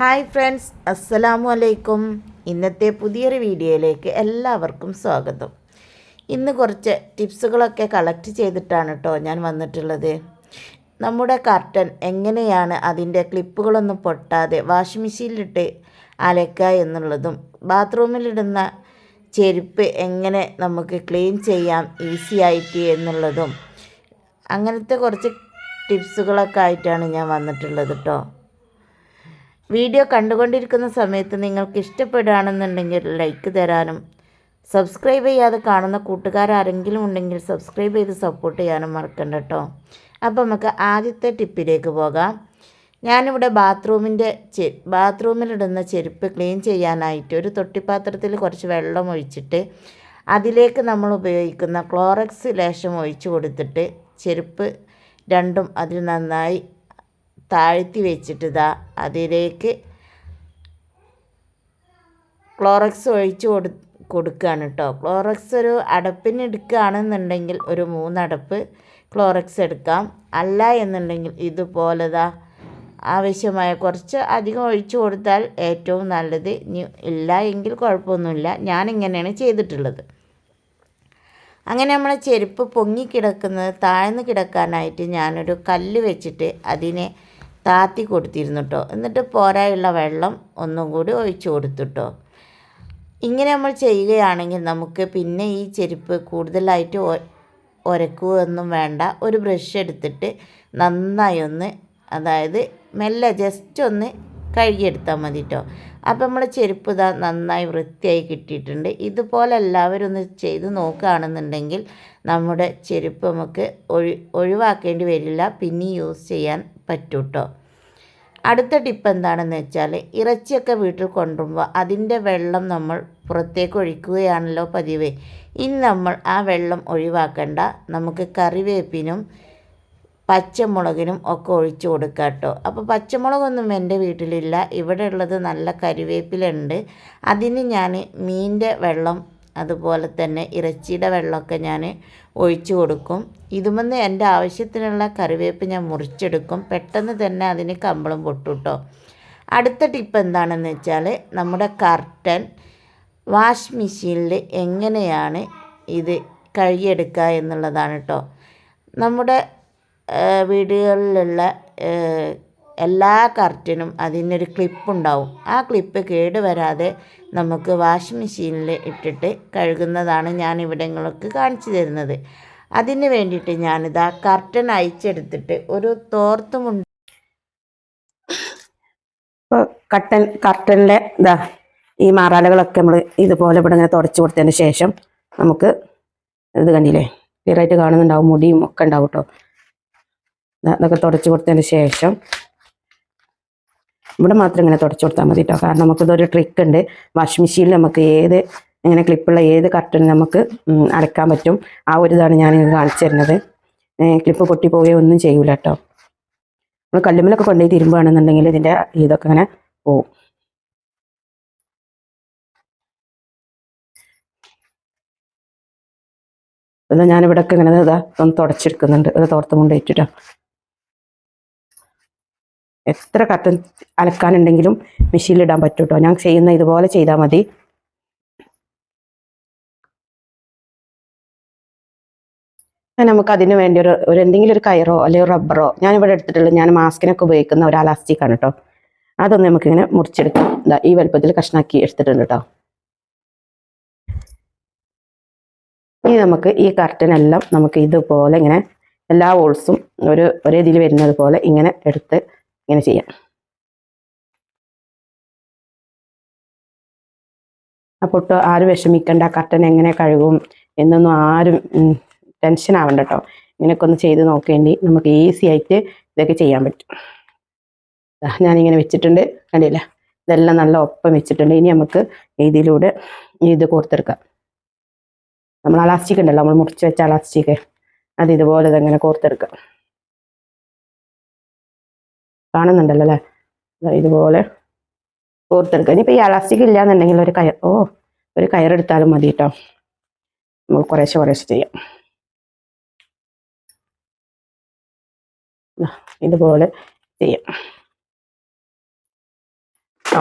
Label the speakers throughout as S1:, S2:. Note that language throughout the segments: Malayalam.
S1: ഹായ് ഫ്രണ്ട്സ് അസ്സലാമു അലൈക്കും ഇന്നത്തെ പുതിയൊരു വീഡിയോയിലേക്ക് എല്ലാവർക്കും സ്വാഗതം ഇന്ന് കുറച്ച് ടിപ്സുകളൊക്കെ കളക്ട് ചെയ്തിട്ടാണ് കേട്ടോ ഞാൻ വന്നിട്ടുള്ളത് നമ്മുടെ കർട്ടൻ എങ്ങനെയാണ് അതിൻ്റെ ക്ലിപ്പുകളൊന്നും പൊട്ടാതെ വാഷിംഗ് മെഷീനിലിട്ട് അലക്കുക എന്നുള്ളതും ബാത്റൂമിലിടുന്ന ചെരുപ്പ് എങ്ങനെ നമുക്ക് ക്ലീൻ ചെയ്യാം ഈസി ആയിട്ട് എന്നുള്ളതും അങ്ങനത്തെ കുറച്ച് ടിപ്സുകളൊക്കെ ആയിട്ടാണ് ഞാൻ വന്നിട്ടുള്ളത് കേട്ടോ വീഡിയോ കണ്ടുകൊണ്ടിരിക്കുന്ന സമയത്ത് നിങ്ങൾക്ക് ഇഷ്ടപ്പെടുകയാണെന്നുണ്ടെങ്കിൽ ലൈക്ക് തരാനും സബ്സ്ക്രൈബ് ചെയ്യാതെ കാണുന്ന കൂട്ടുകാരാരെങ്കിലും ഉണ്ടെങ്കിൽ സബ്സ്ക്രൈബ് ചെയ്ത് സപ്പോർട്ട് ചെയ്യാനും മറക്കണ്ട കേട്ടോ അപ്പോൾ നമുക്ക് ആദ്യത്തെ ടിപ്പിലേക്ക് പോകാം ഞാനിവിടെ ബാത്റൂമിൻ്റെ ചെ ബാത്റൂമിലിടുന്ന ചെരുപ്പ് ക്ലീൻ ചെയ്യാനായിട്ട് ഒരു തൊട്ടിപ്പാത്രത്തിൽ കുറച്ച് വെള്ളം ഒഴിച്ചിട്ട് അതിലേക്ക് നമ്മൾ ഉപയോഗിക്കുന്ന ക്ലോറക്സ് ലേശം ഒഴിച്ചു കൊടുത്തിട്ട് ചെരുപ്പ് രണ്ടും അതിൽ നന്നായി താഴ്ത്തി വെച്ചിട്ട് ഇതാ അതിലേക്ക് ക്ലോറക്സ് ഒഴിച്ച് കൊടു കൊടുക്കുകയാണ് കേട്ടോ ക്ലോറക്സ് ഒരു അടപ്പിന് എടുക്കുകയാണെന്നുണ്ടെങ്കിൽ ഒരു മൂന്നടപ്പ് ക്ലോറക്സ് എടുക്കാം അല്ല എന്നുണ്ടെങ്കിൽ ഇതുപോലെതാ ആവശ്യമായ കുറച്ച് അധികം ഒഴിച്ചു കൊടുത്താൽ ഏറ്റവും നല്ലത് ഇല്ല എങ്കിൽ കുഴപ്പമൊന്നുമില്ല ഞാനിങ്ങനെയാണ് ചെയ്തിട്ടുള്ളത് അങ്ങനെ നമ്മളെ ചെരുപ്പ് പൊങ്ങിക്കിടക്കുന്നത് താഴ്ന്നു കിടക്കാനായിട്ട് ഞാനൊരു കല്ല് വെച്ചിട്ട് അതിനെ താത്തി കൊടുത്തിരുന്നു കേട്ടോ എന്നിട്ട് പോരായുള്ള വെള്ളം ഒന്നും കൂടി ഒഴിച്ചു കൊടുത്തു കേട്ടോ ഇങ്ങനെ നമ്മൾ ചെയ്യുകയാണെങ്കിൽ നമുക്ക് പിന്നെ ഈ ചെരുപ്പ് കൂടുതലായിട്ട് ഒരക്കുകയൊന്നും വേണ്ട ഒരു ബ്രഷ് എടുത്തിട്ട് നന്നായി ഒന്ന് അതായത് മെല്ലെ ജസ്റ്റ് ഒന്ന് കഴുകിയെടുത്താൽ മതി കേട്ടോ അപ്പോൾ നമ്മളെ ചെരുപ്പ് ഇതാ നന്നായി വൃത്തിയായി കിട്ടിയിട്ടുണ്ട് ഇതുപോലെ എല്ലാവരും ഒന്ന് ചെയ്ത് നോക്കുകയാണെന്നുണ്ടെങ്കിൽ നമ്മുടെ ചെരുപ്പ് നമുക്ക് ഒഴി ഒഴിവാക്കേണ്ടി വരില്ല പിന്നെ യൂസ് ചെയ്യാൻ പറ്റൂ കേട്ടോ അടുത്ത ടിപ്പ് എന്താണെന്ന് വെച്ചാൽ ഇറച്ചിയൊക്കെ വീട്ടിൽ കൊണ്ടുപോകുമ്പോൾ അതിൻ്റെ വെള്ളം നമ്മൾ പുറത്തേക്ക് ഒഴിക്കുകയാണല്ലോ പതിവ് ഇനി നമ്മൾ ആ വെള്ളം ഒഴിവാക്കണ്ട നമുക്ക് കറിവേപ്പിനും പച്ചമുളകിനും ഒക്കെ ഒഴിച്ചു കൊടുക്കുക കേട്ടോ അപ്പോൾ പച്ചമുളകൊന്നും എൻ്റെ വീട്ടിലില്ല ഇവിടെ ഉള്ളത് നല്ല കരിവേപ്പിലുണ്ട് അതിന് ഞാൻ മീൻ്റെ വെള്ളം അതുപോലെ തന്നെ ഇറച്ചിയുടെ വെള്ളമൊക്കെ ഞാൻ ഒഴിച്ചു കൊടുക്കും ഇതുമെന്ന് എൻ്റെ ആവശ്യത്തിനുള്ള കറിവേപ്പ് ഞാൻ മുറിച്ചെടുക്കും പെട്ടെന്ന് തന്നെ അതിന് കമ്പളം കേട്ടോ അടുത്ത ടിപ്പ് എന്താണെന്ന് വെച്ചാൽ നമ്മുടെ കർട്ടൻ വാഷ് മെഷീനിൽ എങ്ങനെയാണ് ഇത് കഴുകിയെടുക്കുക എന്നുള്ളതാണ് കേട്ടോ നമ്മുടെ വീടുകളിലുള്ള എല്ലാ കർട്ടനും അതിനൊരു ക്ലിപ്പുണ്ടാവും ആ ക്ലിപ്പ് കേടുവരാതെ നമുക്ക് വാഷിംഗ് മെഷീനിൽ ഇട്ടിട്ട് കഴുകുന്നതാണ് ഞാൻ ഇവിടെ നിങ്ങൾക്ക് കാണിച്ചു തരുന്നത് അതിന് വേണ്ടിയിട്ട് ആ കർട്ടൻ അയച്ചെടുത്തിട്ട് ഒരു തോർത്തുമുണ്ട് ഇപ്പോൾ കട്ടൻ കർട്ടനിലെ ഇതാ ഈ മാറാലകളൊക്കെ നമ്മൾ ഇതുപോലെ ഇവിടെ ഇങ്ങനെ തുടച്ചു കൊടുത്തതിന് ശേഷം നമുക്ക് ഇത് കണ്ടില്ലേ ക്ലിയറായിട്ട് കാണുന്നുണ്ടാവും മുടിയും ഒക്കെ ഉണ്ടാവും കേട്ടോ ഇതൊക്കെ തുടച്ചു കൊടുത്തതിന് ശേഷം ഇവിടെ മാത്രം ഇങ്ങനെ തുടച്ചു കൊടുത്താൽ മതി കേട്ടോ കാരണം നമുക്കിതൊരു ട്രിക്ക് ഉണ്ട് വാഷിംഗ് മെഷീനിൽ നമുക്ക് ഏത് ഇങ്ങനെ ക്ലിപ്പുള്ള ഏത് കർട്ടൻ നമുക്ക് അടയ്ക്കാൻ പറ്റും ആ ഒരു ഇതാണ് ഞാൻ കാണിച്ചു തരുന്നത് ക്ലിപ്പ് പൊട്ടി പോവുകയോ ഒന്നും ചെയ്യൂല കേട്ടോ നമ്മൾ കല്ലുമ്മലൊക്കെ കൊണ്ടുപോയി തിരുമ്പുകയാണെന്നുണ്ടെങ്കിൽ ഇതിൻ്റെ ഇതൊക്കെ ഇങ്ങനെ പോവും ഇത് ഞാനിവിടെയൊക്കെ ഇങ്ങനെ ഇതാ ഒന്ന് തുടച്ചെടുക്കുന്നുണ്ട് ഇത് തോർത്ത് കൊണ്ടേറ്റിട്ടോ എത്ര കട്ടൻ അലക്കാനുണ്ടെങ്കിലും മെഷീനിലിടാൻ ഇടാൻ പറ്റൂട്ടോ ഞാൻ ചെയ്യുന്ന ഇതുപോലെ ചെയ്താൽ മതി നമുക്ക് അതിന് വേണ്ടി ഒരു ഒരു എന്തെങ്കിലും ഒരു കയറോ അല്ലെങ്കിൽ റബ്ബറോ ഞാനിവിടെ എടുത്തിട്ടുള്ളത് ഞാൻ മാസ്കിനൊക്കെ ഉപയോഗിക്കുന്ന ഒരു അലാസ്റ്റിക്കാണ് കേട്ടോ അതൊന്ന് നമുക്കിങ്ങനെ മുറിച്ചെടുക്കാം ഇതാ ഈ വലുപ്പത്തിൽ കഷ്ണാക്കി എടുത്തിട്ടുണ്ട് കേട്ടോ ഇനി നമുക്ക് ഈ കർട്ടനെല്ലാം നമുക്ക് ഇതുപോലെ ഇങ്ങനെ എല്ലാ ഹോൾസും ഒരു ഒരേ ഇതിൽ വരുന്നത് പോലെ ഇങ്ങനെ എടുത്ത് ഇങ്ങനെ ചെയ്യാം അപ്പോൾ ഒട്ടും ആരും വിഷമിക്കേണ്ട കർട്ടൻ എങ്ങനെ കഴുകും എന്നൊന്നും ആരും ടെൻഷൻ ആവണ്ട കേട്ടോ ഇങ്ങനെയൊക്കെ ഒന്ന് ചെയ്ത് നോക്കേണ്ടി നമുക്ക് ഈസി ആയിട്ട് ഇതൊക്കെ ചെയ്യാൻ പറ്റും ഞാനിങ്ങനെ വെച്ചിട്ടുണ്ട് കണ്ടില്ല ഇതെല്ലാം നല്ല ഒപ്പം വെച്ചിട്ടുണ്ട് ഇനി നമുക്ക് ഇതിലൂടെ ഇത് കോർത്തെടുക്കാം നമ്മൾ അലാസ്റ്റിക് ഉണ്ടല്ലോ നമ്മൾ മുറിച്ച് വെച്ച അലാസ്റ്റിക് അത് ഇതുപോലെ ഇതങ്ങനെ കോർത്തെടുക്കാം കാണുന്നുണ്ടല്ലോ അല്ലേ ഇതുപോലെ കോർത്തെടുക്കുക ഇനിയിപ്പോൾ ഈ അലാസ്റ്റിക് ഇല്ല എന്നുണ്ടെങ്കിൽ ഒരു കയർ ഓ ഒരു കയറെടുത്താലും മതി കേട്ടോ നമുക്ക് കുറേശ്ശെ കുറേശ്ശെ ചെയ്യാം ഇതുപോലെ ചെയ്യാം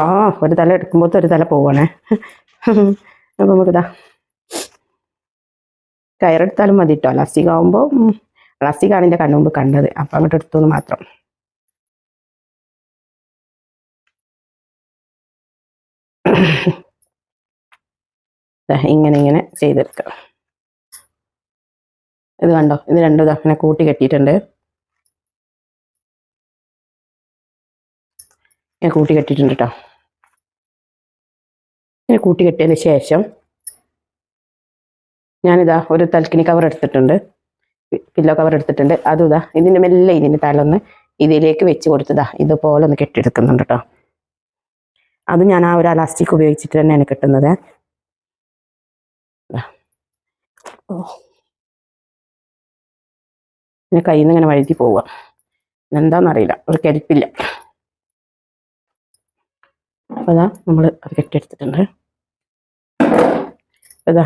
S1: ആ ഒരു തല എടുക്കുമ്പോൾ ഒരു തല പോവണേ അപ്പം നമുക്കിതാ കയറെടുത്താലും മതി കേട്ടോ അലാസ്റ്റിക് ആകുമ്പോൾ പ്ലാസ്റ്റിക്കാണ് എൻ്റെ കണ്ണുമുമ്പ് കണ്ടത് അപ്പം അങ്ങോട്ട് എടുത്തു മാത്രം ഇങ്ങനെ ഇങ്ങനെ ചെയ്തെടുക്കുക ഇത് കണ്ടോ ഇത് രണ്ടും ഇതങ്ങനെ കൂട്ടി കെട്ടിയിട്ടുണ്ട് ഇങ്ങനെ കൂട്ടി കെട്ടിയിട്ടുണ്ട് കേട്ടോ ഇങ്ങനെ കൂട്ടി കെട്ടിയതിന് ശേഷം ഞാനിതാ ഒരു തൽക്കിനി കവർ എടുത്തിട്ടുണ്ട് പില്ലോ കവർ എടുത്തിട്ടുണ്ട് അതും ഇതാ ഇതിൻ്റെ മെല്ലെ ഇതിൻ്റെ തലൊന്ന് ഇതിലേക്ക് വെച്ച് കൊടുത്തതാ ഇതുപോലെ ഒന്ന് കെട്ടിയെടുക്കുന്നുണ്ട് കേട്ടോ അത് ഞാൻ ആ ഒരു അലാസ്റ്റിക് ഉപയോഗിച്ചിട്ട് തന്നെയാണ് കിട്ടുന്നത് പിന്നെ കയ്യിൽ നിന്ന് ഇങ്ങനെ വഴുതി പോവുക അറിയില്ല ഒരു കരിപ്പില്ല അതാ നമ്മൾ അത് കെട്ടിയെടുത്തിട്ടുണ്ട് അതാ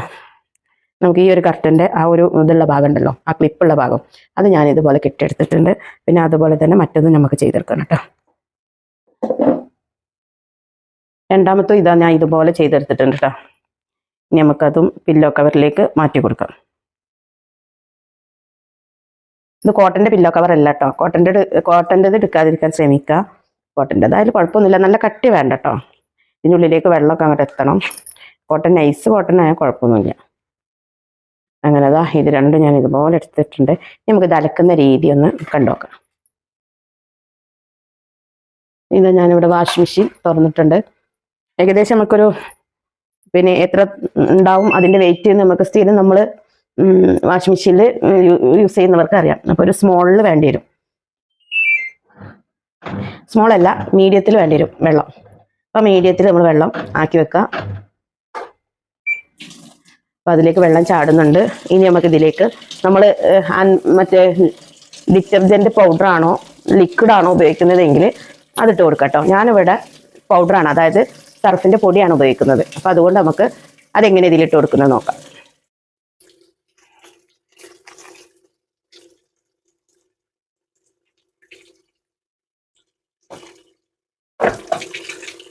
S1: നമുക്ക് ഈ ഒരു കർട്ടൻ്റെ ആ ഒരു ഇതുള്ള ഭാഗം ഉണ്ടല്ലോ ആ ക്ലിപ്പുള്ള ഭാഗം അത് ഞാൻ ഇതുപോലെ കെട്ടിയെടുത്തിട്ടുണ്ട് പിന്നെ അതുപോലെ തന്നെ മറ്റൊന്നും നമുക്ക് ചെയ്തെടുക്കണം കേട്ടോ രണ്ടാമത്തും ഇതാ ഞാൻ ഇതുപോലെ ചെയ്തെടുത്തിട്ടുണ്ട് കേട്ടോ ഇനി നമുക്കതും പില്ലോ കവറിലേക്ക് മാറ്റി കൊടുക്കാം ഇത് കോട്ടൻ്റെ പില്ലോ കവർ അല്ല കേട്ടോ കോട്ടൻ്റെ കോട്ടൻ്റെത് എടുക്കാതിരിക്കാൻ ശ്രമിക്കുക കോട്ടൻ്റെ അതായത് കുഴപ്പമൊന്നുമില്ല നല്ല കട്ടി വേണ്ട കേട്ടോ ഇതിനുള്ളിലേക്ക് വെള്ളമൊക്കെ അങ്ങോട്ട് എത്തണം കോട്ടൻ നൈസ് കോട്ടൺ ആയാൽ കുഴപ്പമൊന്നുമില്ല അങ്ങനെ അതാ ഇത് രണ്ടും ഞാൻ ഇതുപോലെ എടുത്തിട്ടുണ്ട് നമുക്ക് ഇത് അലക്കുന്ന രീതി ഒന്ന് കണ്ടുനോക്കാം ഇത് ഞാനിവിടെ വാഷിംഗ് മെഷീൻ തുറന്നിട്ടുണ്ട് ഏകദേശം നമുക്കൊരു പിന്നെ എത്ര ഉണ്ടാവും അതിന്റെ വെയിറ്റ് നമുക്ക് സ്റ്റീൽ നമ്മൾ വാഷിംഗ് മെഷീനിൽ യൂസ് ചെയ്യുന്നവർക്ക് അറിയാം അപ്പൊ ഒരു സ്മോളിൽ വേണ്ടി വരും സ്മോൾ അല്ല മീഡിയത്തിൽ വേണ്ടി വരും വെള്ളം അപ്പൊ മീഡിയത്തിൽ നമ്മൾ വെള്ളം ആക്കി വെക്കാം അപ്പൊ അതിലേക്ക് വെള്ളം ചാടുന്നുണ്ട് ഇനി നമുക്ക് ഇതിലേക്ക് നമ്മൾ മറ്റേ ഡിറ്റർജന്റ് പൗഡർ ആണോ ലിക്വിഡ് ആണോ ഉപയോഗിക്കുന്നതെങ്കിൽ അതിട്ട് കൊടുക്കാം കേട്ടോ ഞാനിവിടെ പൗഡറാണ് അതായത് സർഫിൻ്റെ പൊടിയാണ് ഉപയോഗിക്കുന്നത് അപ്പോൾ അതുകൊണ്ട് നമുക്ക് അതെങ്ങനെ ഇതിലിട്ട് കൊടുക്കുന്നത് നോക്കാം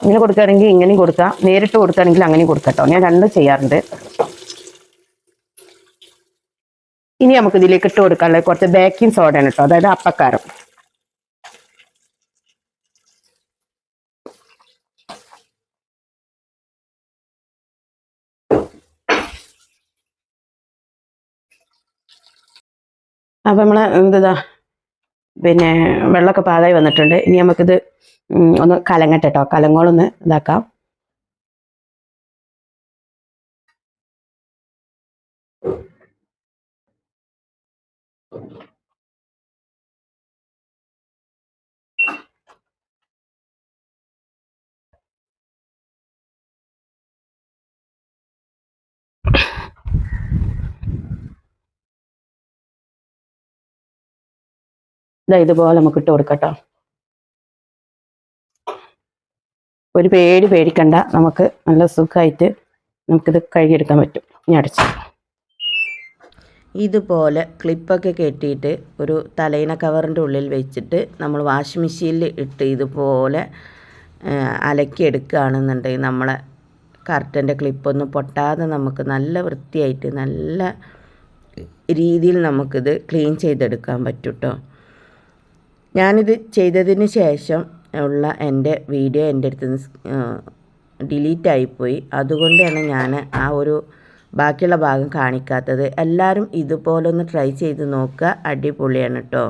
S1: ഇങ്ങനെ കൊടുക്കുകയാണെങ്കിൽ ഇങ്ങനെയും കൊടുക്കാം നേരിട്ട് കൊടുക്കുകയാണെങ്കിൽ അങ്ങനെയും കൊടുക്കട്ടോ ഞാൻ രണ്ടും ചെയ്യാറുണ്ട് ഇനി നമുക്ക് ഇതിലേക്ക് ഇട്ട് കൊടുക്കാനുള്ള കുറച്ച് ബേക്കിംഗ് സോഡയാണ് കേട്ടോ അതായത് അപ്പക്കാരം അപ്പോൾ നമ്മൾ എന്താ പിന്നെ വെള്ളമൊക്കെ പാകായി വന്നിട്ടുണ്ട് ഇനി നമുക്കിത് ഒന്ന് കലങ്ങട്ടെ കേട്ടോ കലങ്ങോളൊന്ന് ഇതാക്കാം ഇതാ ഇതുപോലെ നമുക്ക് ഇട്ട് കൊടുക്കട്ടോ ഒരു പേടി പേടിക്കണ്ട നമുക്ക് നല്ല സുഖമായിട്ട് നമുക്കിത് കഴുകിയെടുക്കാൻ പറ്റും ഇനി അടച്ചു ഇതുപോലെ ക്ലിപ്പൊക്കെ കെട്ടിയിട്ട് ഒരു തലയിണ കവറിൻ്റെ ഉള്ളിൽ വെച്ചിട്ട് നമ്മൾ വാഷിംഗ് മെഷീനിൽ ഇട്ട് ഇതുപോലെ അലക്കിയെടുക്കുകയാണെന്നുണ്ടെങ്കിൽ നമ്മളെ കർട്ടൻ്റെ ക്ലിപ്പൊന്നും പൊട്ടാതെ നമുക്ക് നല്ല വൃത്തിയായിട്ട് നല്ല രീതിയിൽ നമുക്കിത് ക്ലീൻ ചെയ്തെടുക്കാൻ പറ്റും കേട്ടോ ഞാനിത് ചെയ്തതിന് ശേഷം ഉള്ള എൻ്റെ വീഡിയോ എൻ്റെ അടുത്ത് നിന്ന് ഡിലീറ്റ് ആയിപ്പോയി അതുകൊണ്ടാണ് ഞാൻ ആ ഒരു ബാക്കിയുള്ള ഭാഗം കാണിക്കാത്തത് എല്ലാവരും ഇതുപോലൊന്ന് ട്രൈ ചെയ്ത് നോക്കുക അടിപൊളിയാണ് കേട്ടോ